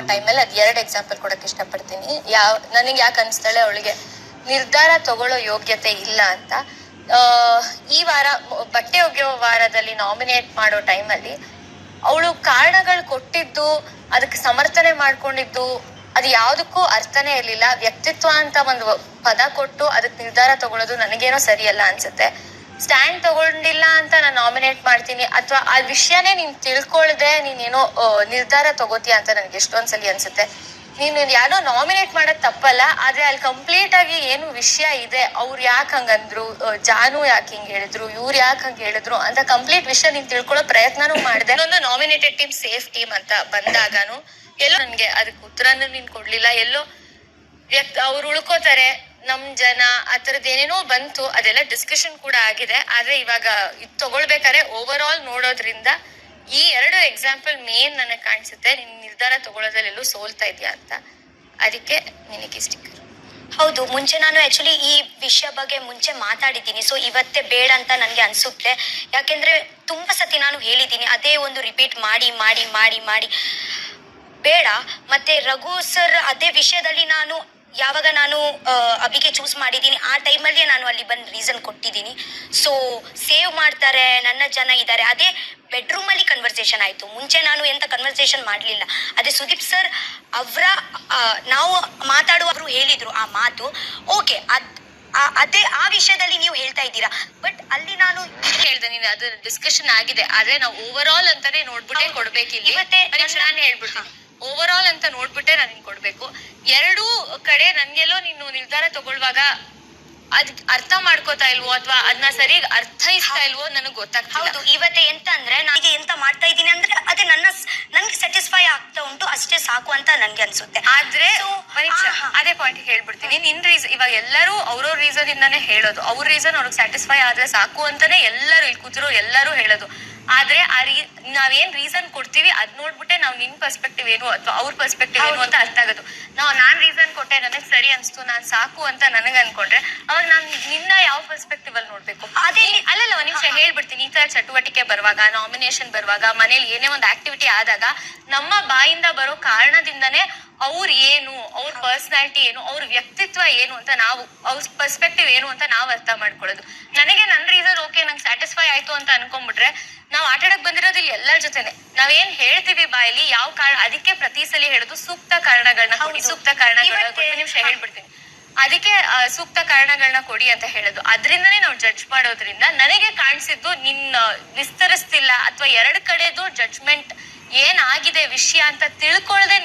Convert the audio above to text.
ಮಾಡೋ ಟೈಮಲ್ಲಿ ಅದು ಎರಡು ಎಕ್ಸಾಂಪಲ್ ಕೊಡಕ್ ಇಷ್ಟಪಡ್ತೀನಿ. ಯಾವ, ನನಗೆ ಯಾಕೆ ಅನ್ಸ್ತಾಳೆ ಅವಳಿಗೆ, ನಿರ್ಧಾರ ತಗೊಳ್ಳೋ ಯೋಗ್ಯತೆ ಇಲ್ಲ ಅಂತ. ಈ ವಾರ, ಬಟ್ಟೆ ಒಗೆಯೋ ವಾರದಲ್ಲಿ ನಾಮಿನೇಟ್ ಮಾಡೋ ಟೈಮಲ್ಲಿ ಅವಳು ಕಾರಣಗಳು ಕೊಟ್ಟಿದ್ದು ಅದಕ್ಕೆ ಸಮರ್ಥನೆ ಮಾಡ್ಕೊಂಡಿದ್ದು, ಅದು ಯಾವುದಕ್ಕೂ ಅರ್ಥನೇ ಇರಲಿಲ್ಲ. ವ್ಯಕ್ತಿತ್ವ ಅಂತ ಒಂದು ಪದ ಕೊಟ್ಟು ಅದಕ್ಕೆ ನಿರ್ಧಾರ ತಗೊಳ್ಳೋದು ನನಗೇನೋ ಸರಿಯಲ್ಲ ಅನ್ಸುತ್ತೆ. ಸ್ಟ್ಯಾಂಡ್ ತಗೊಂಡಿಲ್ಲ ಅಂತ ನಾನು ನಾಮಿನೇಟ್ ಮಾಡ್ತೀನಿ. ಅಥವಾ ಆ ವಿಷಯನೇ ನೀನ್ ತಿಳ್ಕೊಳ್ದೆ ನೀನೇನೋ ನಿರ್ಧಾರ ತಗೋತೀಯ ಅಂತ ನನಗೆ ಎಷ್ಟೊಂದ್ಸಲಿ ಅನ್ಸುತ್ತೆ. ನೀನು ಯಾರೋ ನಾಮಿನೇಟ್ ಮಾಡೋದ್ ತಪ್ಪಲ್ಲ, ಆದ್ರೆ ಅಲ್ಲಿ ಕಂಪ್ಲೀಟ್ ಆಗಿ ಏನು ವಿಷಯ ಇದೆ, ಅವ್ರು ಯಾಕೆ ಹಂಗಂದ್ರು ಜಾನು ಯಾಕೆ ಹಿಂಗ್ ಹೇಳಿದ್ರು, ಇವ್ರು ಯಾಕೆ ಹಂಗೆ ಹೇಳಿದ್ರು ಅಂತ ಕಂಪ್ಲೀಟ್ ವಿಷಯ ನೀನ್ ತಿಳ್ಕೊಳ್ಳೋ ಪ್ರಯತ್ನನೂ ಮಾಡಿದೆ. ಒಂದು ನಾಮಿನೇಟೆಡ್ ಟೀಮ್ ಸೇಫ್ ಟೀಮ್ ಅಂತ ಬಂದಾಗನು. ಎಲ್ಲೋ ನನ್ಗೆ ಅದಕ್ಕೆ ಉತ್ತರನೂ ನೀನ್ ಕೊಡ್ಲಿಲ್ಲ, ಎಲ್ಲೋ ವ್ಯಕ್ತ, ಅವ್ರು ಉಳ್ಕೋತಾರೆ. ನಮ್ ಜನ, ಆ ಥರದ್ದು ಏನೇನೋ ಬಂತು, ಅದೆಲ್ಲ ಡಿಸ್ಕಷನ್ ಕೂಡ ಆಗಿದೆ. ಆದ್ರೆ ಇವಾಗ ಇದು ತಗೊಳ್ಬೇಕಾದ್ರೆ ಓವರ್ ಆಲ್ ನೋಡೋದ್ರಿಂದ ಈ ಎರಡು ಎಕ್ಸಾಂಪಲ್ ಮೇನ್ ನನಗೆ ಕಾಣಿಸುತ್ತೆ. ನಿನ್ ನಿರ್ಧಾರ ತಗೊಳ್ಳೋದ್ರಲ್ಲಿ ಎಲ್ಲೂ ಸೋಲ್ತಾ ಇದೆಯಾ ಅಂತ. ಅದಕ್ಕೆ ನಿನಗೆ ಸ್ಟಿಕ್ ಹೌದು, ಮುಂಚೆ ನಾನು ಆಕ್ಚುಲಿ ಈ ವಿಷಯ ಬಗ್ಗೆ ಮುಂಚೆ ಮಾತಾಡಿದ್ದೀನಿ. ಸೊ ಇವತ್ತೇ ಬೇಡ ಅಂತ ನನಗೆ ಅನಿಸುತ್ತೆ. ಯಾಕೆಂದ್ರೆ ತುಂಬಾ ಸತಿ ನಾನು ಹೇಳಿದ್ದೀನಿ, ಅದೇ ಒಂದು ರಿಪೀಟ್ ಮಾಡಿ ಮಾಡಿ ಮಾಡಿ ಮಾಡಿ. ಬೇಡ. ಮತ್ತೆ ರಘು ಸರ್ ಅದೇ ವಿಷಯದಲ್ಲಿ ನಾನು ಯಾವಾಗ ನಾನು ಅಬಿಗೆ ಅಭಿಗೆ ಚೂಸ್ ಮಾಡಿದ್ದೀನಿ ಆ ಟೈಮಲ್ಲಿ ನಾನು ಅಲ್ಲಿ ಬಂದು ರೀಸನ್ ಕೊಟ್ಟಿದ್ದೀನಿ. ಸೊ ಸೇವ್ ಮಾಡ್ತಾರೆ ನನ್ನ ಜನ ಇದ್ದಾರೆ. ಅದೇ ಬೆಡ್ರೂಮಲ್ಲಿ ಕನ್ವರ್ಸೇಷನ್ ಆಯಿತು. ಮುಂಚೆ ನಾನು ಎಂಥ ಕನ್ವರ್ಸೇಷನ್ ಮಾಡಲಿಲ್ಲ. ಅದೇ ಸುದೀಪ್ ಸರ್ ಅವರ ನಾವು ಮಾತಾಡುವವರು ಹೇಳಿದರು ಆ ಮಾತು. ಓಕೆ ಅದ್ ಅದೇ ಆ ವಿಷಯದಲ್ಲಿ ನೀವು ಹೇಳ್ತಾ ಇದ್ದೀರಾ? ಬಟ್ ಅಲ್ಲಿ ನಾನು ಹೇಳ್ದೆ ನೀನು ಅದು ಡಿಸ್ಕಷನ್ ಆಗಿದೆ. ಆದ್ರೆ ನಾವು ಓವರ್ ಆಲ್ ಅಂತಾನೆ ನೋಡ್ಬಿಟ್ಟೆ. ಕೊಡ್ಬೇಕಿಲ್ಲ. ಮತ್ತೆ ನಾನು ಹೇಳ್ಬಿಡ್ತೀನಿ. ಓವರ್ ಆಲ್ ಅಂತ ನೋಡ್ಬಿಟ್ಟೆ ನಾನು ನಿನ್ ಕೊಡ್ಬೇಕು. ಎರಡೂ ಕಡೆ ನನ್ಗೆಲ್ಲೋ ನೀನು ನಿರ್ಧಾರ ತಗೊಳ್ಳುವಾಗ ಅದ್ ಅರ್ಥ ಮಾಡ್ಕೋತಾ ಇಲ್ವೋ ಅಥವಾ ಅದನ್ನ ಸರಿಯಾಗಿ ಅರ್ಥೈಸ್ತಾ ಇಲ್ವೋ ನನಗೆ ಗೊತ್ತಾಗ್ತಿಲ್ಲ. ಹೌದು. ಇವತ್ತೆ ಎಂತ ಅಂದ್ರೆ ನನಗೆ ಎಂತ ಮಾಡ್ತಾ ಇದ್ದೀನಿ ಅಂದ್ರೆ ಅದೇ ನನ್ನ ನನ್ಗೆ ಸ್ಯಾಟಿಸ್ಫೈ ಆಗ್ತಾ ಉಂಟು ಅಷ್ಟೇ ಸಾಕು ಅಂತ ನನ್ಗೆ ಅನ್ಸುತ್ತೆ. ಆದ್ರೆ So, ಒಂದ್ ನಿಮಿಷ ಆ, ಹಾ. ಅದೇ ಪಾಯಿಂಟ್ ಹೇಳ್ಬಿಡ್ತೀನಿ. ನಿನ್ ರೀಸನ್ ಇವಾಗ ಎಲ್ಲರೂ ಅವ್ರವ್ರ ರೀಸನ್ ಇಂದಾನೆ ಹೇಳೋದು. ಅವ್ರ ರೀಸನ್ ಅವ್ರಿಗೆ ಸ್ಯಾಟಿಸ್ಫೈ ಆದ್ರೆ ಸಾಕು ಅಂತಾನೆ ಎಲ್ಲರೂ ಇಲ್ಲಿ ಕೂತಿರೋ ಎಲ್ಲರೂ ಹೇಳೋದು. ಆದ್ರೆ ಆ ರೀ ನಾವೇನ್ ರೀಸನ್ ಕೊಡ್ತೀವಿ ಅದ್ ನೋಡ್ಬಿಟ್ಟೆ ನಾವ್ ನಿನ್ ಪರ್ಸ್ಪೆಕ್ಟಿವ್ ಏನು ಅಥವಾ ಅವ್ರ ಪರ್ಸ್ಪೆಕ್ಟಿವ್ ಏನು ಅಂತ ಅರ್ಥ ಆಗೋದು. ನಾವ್ ನಾನ್ ರೀಸನ್ ಕೊಟ್ಟೆ ನನಗ್ ಸರಿ ಅನ್ಸ್ತು ನಾನ್ ಸಾಕು ಅಂತ ನನಗ್ ಅನ್ಕೊಂಡ್ರೆ ಅವಾಗ ನಾನ್ ನಿನ್ನ ಯಾವ ಪರ್ಸ್ಪೆಕ್ಟಿವ್ ಅಲ್ಲಿ ನೋಡ್ಬೇಕು? ಅದೇ ಅಲ್ಲಲ್ಲ ಒಂದ್ ನಿಮಿಷ ಹೇಳ್ಬಿಡ್ತೀನಿ. ಈ ತರ ಚಟುವಟಿಕೆ ಬರುವಾಗ ನಾಮಿನೇಷನ್ ಬರುವಾಗ ಮನೇಲಿ ಏನೇ ಒಂದು ಆಕ್ಟಿವಿಟಿ ಆದಾಗ ನಮ್ಮ ಬಾಯಿಂದ ಬರೋ ಕಾರಣದಿಂದನೇ ಅವ್ರು ಏನು ಅವ್ರ ಪರ್ಸನಾಲಿಟಿ ಏನು ಅವ್ರ ವ್ಯಕ್ತಿತ್ವ ಏನು ಅಂತ ನಾವು ಅವ್ರ ಪರ್ಸ್ಪೆಕ್ಟಿವ್ ಏನು ಅಂತ ನಾವು ಅರ್ಥ ಮಾಡ್ಕೊಳ್ಳೋದು. ನನಗೆ ನನ್ನ ರೀಸನ್ ಓಕೆ ನಂಗೆ ಆಯ್ತು ಅಂತ ಅನ್ಕೊಂಡ್ಬಿಟ್ರೆ ನಾವ್ ಆಟಾಡಕ್ ಬಂದಿರೋದು ಇಲ್ಲಿ ಎಲ್ಲರ ಜೊತೆನೆ. ನಾವೇನ್ ಹೇಳ್ತೀವಿ ಬಾಯಲ್ಲಿ ಯಾವ ಕಾರಣ ಅದಕ್ಕೆ ಪ್ರತಿ ಸಲ ಹೇಳುದು ಸೂಕ್ತ ಕಾರಣಗಳನ್ನ ಕೊಡಿ ಸೂಕ್ತ ಕಾರಣಗಳನ್ನ ನಿಮಿಷ ಹೇಳ್ಬಿಡ್ತೀನಿ. ಅದಕ್ಕೆ ಸೂಕ್ತ ಕಾರಣಗಳನ್ನ ಕೊಡಿ ಅಂತ ಹೇಳೋದು. ಅದರಿಂದನೇ ನಾವು ಜಡ್ಜ್ ಮಾಡೋದ್ರಿಂದ ನನಗೆ ಕಾಣಿಸಿದ್ದು ನಿನ್ನ ವಿಸ್ತರಿಸ್ತಿಲ್ಲ ಅಥವಾ ಎರಡ್ ಕಡೆದು ಜಡ್ಜ್ಮೆಂಟ್ ಏನಾಗಿದೆ ವಿಷಯ ಅಂತ ತಿಳ್ಕೊಳ್ದೆ